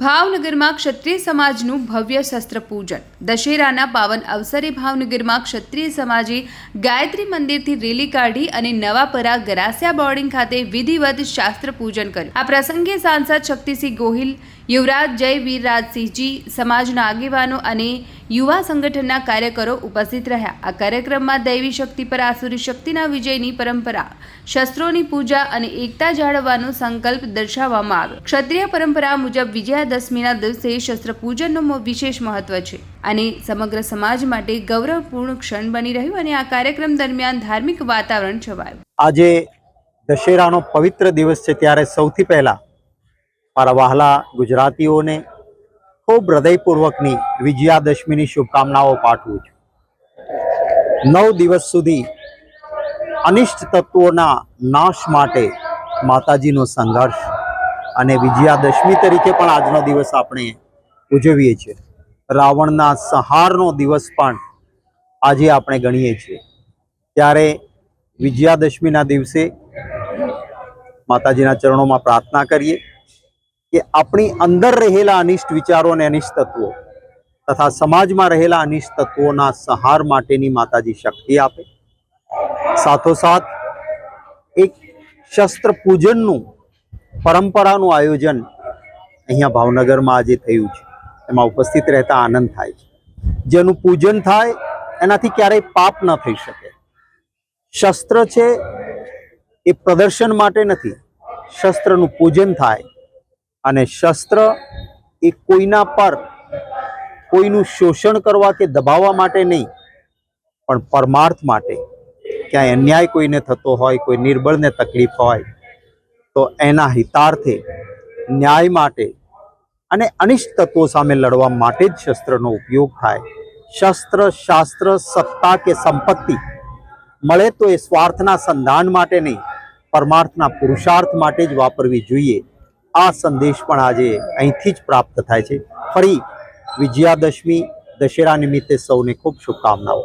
ભાવનગરમાં ક્ષત્રિય સમાજનું ભવ્ય શસ્ત્ર પૂજન દશેરાના પાવન અવસરે ભાવનગરમાં ક્ષત્રિય સમાજે ગાયત્રી મંદિરથી રેલી કાઢી અને નવાપરા ગરાસિયા બોર્ડિંગ ખાતે વિધિવત શાસ્ત્ર પૂજન કર્યું. આ પ્રસંગે સાંસદ શક્તિસિંહ ગોહિલ, યુવરાજ જય વીરરાજસિંહજી સમાજના આગેવાનો અને યુવા સંગઠનના કાર્યકરો ઉપસ્થિત રહ્યા. આ કાર્યક્રમમાં દૈવી શક્તિ પર આસુરી શક્તિના વિજયની પરંપરા, શસ્ત્રોની પૂજા અને એકતા જાળવવાનો સંકલ્પ દર્શાવવામાં આવ્યો. ક્ષત્રિય પરંપરા મુજબ વિજયાદશમીના દિવસે શસ્ત્ર પૂજનનું વિશેષ મહત્વ છે. અને સમગ્ર સમાજ માટે ગૌરવપૂર્ણ ક્ષણ બની રહ્યું અને આ કાર્યક્રમ દરમિયાન ધાર્મિક વાતાવરણ છવાયું. આજે દશેરાનો પવિત્ર દિવસ છે ત્યારે સૌથી પહેલા મારા વહાલા ગુજરાતીઓને ખૂબ હૃદયપૂર્વકની વિજયાદશમીની શુભકામનાઓ પાઠવું છું. નવ દિવસ સુધી અનિષ્ટ તત્વોના નાશ માટે માતાજીનો સંઘર્ષ અને વિજયાદશમી તરીકે પણ આજનો દિવસ આપણે ઉજવીએ છીએ. રાવણના સંહારનો દિવસ પણ આજે આપણે ગણીએ છીએ. ત્યારે વિજયાદશમીના દિવસે માતાજીના ચરણોમાં પ્રાર્થના કરીએ. કે આપણી અંદર રહેલા અનિષ્ટ વિચારો અને અનિષ્ટ તત્વો તથા સમાજમાં રહેલા અનિષ્ટ તત્વોના સહાર માટેની માતાજી શક્તિ આપે. સાથોસાથ એક શસ્ત્ર પૂજનનું પરંપરાનું આયોજન અહીંયા ભાવનગરમાં આજે થયું છે. એમાં ઉપસ્થિત રહેતા આનંદ થાય છે. જેનું પૂજન થાય એનાથી ક્યારેય પાપ ન થઈ શકે. શસ્ત્ર છે એ પ્રદર્શન માટે નથી. શસ્ત્રનું પૂજન થાય અને શસ્ત્ર એ કોઈના પર કોઈનું શોષણ કરવા કે દબાવવા માટે નહીં, પણ પરમાર્થ માટે. ક્યાંય અન્યાય કોઈને થતો હોય, કોઈ નિર્બળને તકલીફ હોય, તો એના હિતાર્થે ન્યાય માટે અને અનિષ્ટ તત્વો સામે લડવા માટે જ શસ્ત્રનો ઉપયોગ થાય. શસ્ત્ર, શાસ્ત્ર, સત્તા કે સંપત્તિ મળે તો એ સ્વાર્થના સંધાન માટે નહીં, પરમાર્થના પુરુષાર્થ માટે જ વાપરવી જોઈએ. આ સંદેશ પણ આજે અહીંથી જ પ્રાપ્ત થાય છે. ફરી વિજયાદશમી દશેરા નિમિત્તે સૌને ખૂબ શુભકામનાઓ.